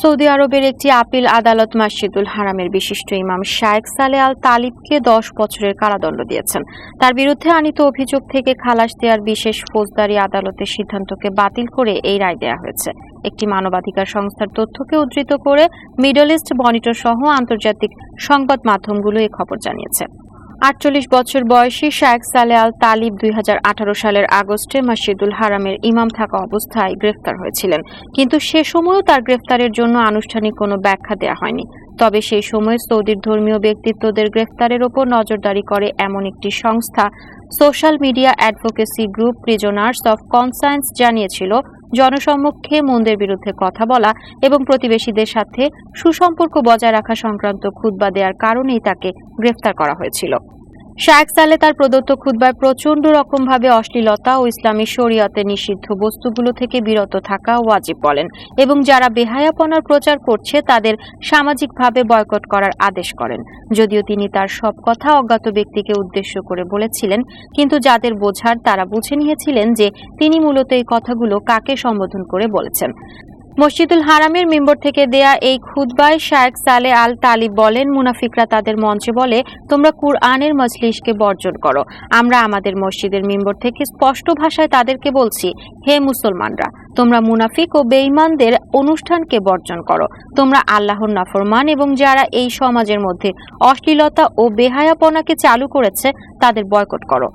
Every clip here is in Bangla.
সৌদি আরবের একটি আপিল আদালত মসজিদুল হারামের বিশিষ্ট ইমাম শায়েখ সালে আল তালিবকে দশ বছরের কারাদণ্ড দিয়েছেন। তার বিরুদ্ধে আনিত অভিযোগ থেকে খালাস দেওয়ার বিশেষ ফৌজদারি আদালতের সিদ্ধান্তকে বাতিল করে এই রায় দেওয়া হয়েছে। একটি মানবাধিকার সংস্থার তথ্যকে উদ্ধৃত করে মিডল ইস্ট মনিটর সহ আন্তর্জাতিক সংবাদ মাধ্যমগুলো এ খবর জানিয়েছে। আটচল্লিশ বছর বয়সী শায়েখ সালে আল তালিব দুই হাজার আঠারো সালের আগস্টে মসজিদুল হারামের ইমাম থাকা অবস্থায় গ্রেফতার হয়েছিলেন। কিন্তু সে সময়ও তার গ্রেফতারের জন্য আনুষ্ঠানিক কোনো ব্যাখ্যা দেওয়া হয়নি। তবে সেই সময় সৌদির ধর্মীয় ব্যক্তিত্বদের গ্রেফতারের ওপর নজরদারি করে এমন একটি সংস্থা, social media advocacy group, prisoners of conscience, জানিয়েছিল জনসম্মুখে মন্দের বিরুদ্ধে কথা বলা এবং প্রতিবেশীদের সাথে সুসম্পর্ক বজায় রাখা সংক্রান্ত খুতবা দেওয়ার কারণেই তাকে গ্রেফতার করা হয়েছিল। শায়েক সালে তার প্রদত্ত খুতবায় প্রচণ্ড রকমভাবে অশ্লীলতা ও ইসলামী শরীয়তে নিষিদ্ধ বস্তুগুলো থেকে বিরত থাকা ওয়াজিব বলেন এবং যারা বেহায়াপনার প্রচার করছে তাদের সামাজিকভাবে বয়কট করার আদেশ করেন। যদিও তিনি তার সব কথা অজ্ঞাত ব্যক্তিকে উদ্দেশ্য করে বলেছিলেন, কিন্তু যাদের বোঝার তারা বুঝে নিয়েছিলেন যে তিনি মূলত এই কথাগুলো কাকে সম্বোধন করে বলেছেন। মসজিদুল হারামের মেম্বর থেকে দেয়া এই খুতবায় শায়েক সালে আল তালিব বলেন, মুনাফিকরা তাদের মঞ্চে বলে, তোমরা কুরআনের মজলিসকে বর্জন করো। আমরা আমাদের মসজিদের মেম্বর থেকে স্পষ্ট ভাষায় তাদেরকে বলছি, হে মুসলমানরা, তোমরা মুনাফিক ও বেঈমানদের অনুষ্ঠানকে বর্জন করো। তোমরা আল্লাহর নাফরমান এবং যারা এই সমাজের মধ্যে অশ্লীলতা ও বেহায়াপনাকে চালু করেছে, তাদের বয়কট করো।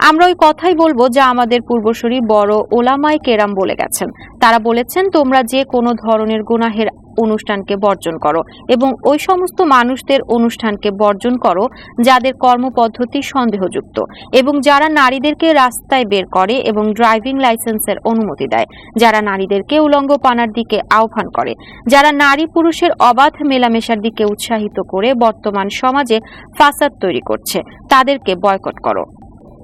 আমরা ওই কথাই বলব যা আমাদের পূর্বসূরি বড় ওলামাই কেরাম বলে গেছেন। তারা বলেছেন, তোমরা যে কোনো ধরনের গুনাহের অনুষ্ঠানকে বর্জন করো এবং ওই সমস্ত মানুষদের অনুষ্ঠানকে বর্জন করো যাদের কর্মপদ্ধতি সন্দেহযুক্ত এবং যারা নারীদেরকে রাস্তায় বের করে এবং ড্রাইভিং লাইসেন্সের অনুমতি দেয়, যারা নারীদেরকে উলঙ্গ পানার দিকে আহ্বান করে, যারা নারী পুরুষের অবাধ মেলামেশার দিকে উৎসাহিত করে বর্তমান সমাজে ফাসাদ তৈরি করছে, তাদেরকে বয়কট করো।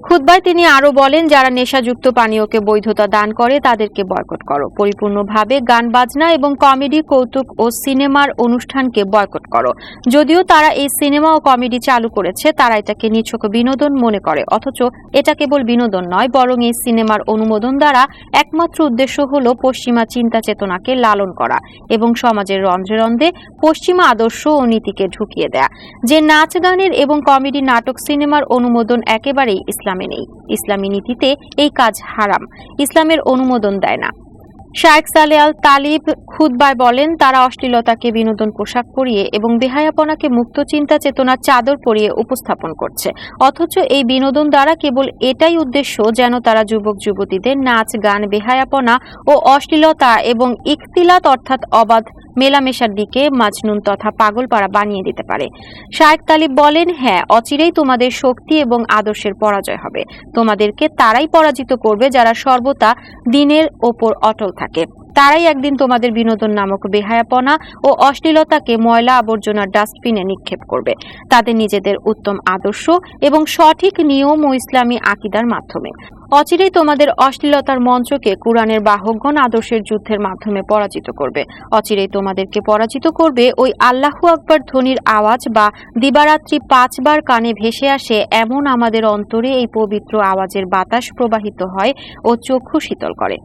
খুতবায় তিনি আরও বলেন, যারা নেশাযুক্ত পানীয়কে বৈধতা দান করে, তাদেরকে বয়কট করো। পরিপূর্ণভাবে গান, বাজনা এবং কমেডি, কৌতুক ও সিনেমার অনুষ্ঠানকে বয়কট করো। যদিও তারা এই সিনেমা ও কমেডি চালু করেছে, তারা এটাকে নিছক বিনোদন মনে করে। অথচ এটা কেবল বিনোদন নয়, বরং এই সিনেমার অনুমোদন দ্বারা একমাত্র উদ্দেশ্য হল পশ্চিমা চিন্তা চেতনাকে লালন করা এবং সমাজের রন্ধ্রে রন্ধ্রে পশ্চিমা আদর্শ ও নীতিকে ঢুকিয়ে দেয়া। যে নাচ, গানের এবং কমেডি নাটক, সিনেমার অনুমোদন একেবারেই ইসলামে নেই। ইসলামী নীতিতে এই কাজ হারাম। ইসলামের অনুমোদন দেয় না। শায়েখ সালে আল তালিব খুতবায় বলেন, তারা অশ্লীলতাকে বিনোদন পোশাক পরিয়ে এবং বেহায়াপনাকে মুক্ত চিন্তা চেতনার চাদর পরিয়ে উপস্থাপন করছে। অথচ এই বিনোদন দ্বারা কেবল এটাই উদ্দেশ্য যেন তারা যুবক যুবতীদের নাচ, গান, বেহায়াপনা ও অশ্লীলতা এবং ইখতিলাত অর্থাৎ অবাধ মেলামেশার দিকে মাজনুন তথা পাগলপাড়া বানিয়ে দিতে পারে। শায়েক তালিব বলেন হ্যাঁ অচিরেই তোমাদের শক্তি এবং আদর্শের পরাজয় হবে। তোমাদেরকে তারাই পরাজিত করবে যারা সর্বদা দিনের ওপর অটল থাকে। তারাই একদিন তোমাদের বিনোদন নামক বেহায়াপনা ও অশ্লীলতাকে ময়লা আবর্জনার ডাস্টবিনে নিক্ষেপ করবে। তাদের নিজেদের উত্তম আদর্শ এবং সঠিক নিয়ম ও ইসলামী আকিদার মাধ্যমে। অচিরেই তোমাদের অশ্লীলতার মঞ্চকে কোরআনের বাহকগণ আদর্শের যুদ্ধের মাধ্যমে পরাজিত করবে। অচিরেই তোমাদেরকে পরাজিত করবে ওই আল্লাহু আকবর ধ্বনির আওয়াজ বা দিবারাত্রি পাঁচবার কানে ভেসে আসে এমন আমাদের অন্তরে এই পবিত্র আওয়াজের বাতাস প্রবাহিত হয় ও চক্ষু শীতল করে।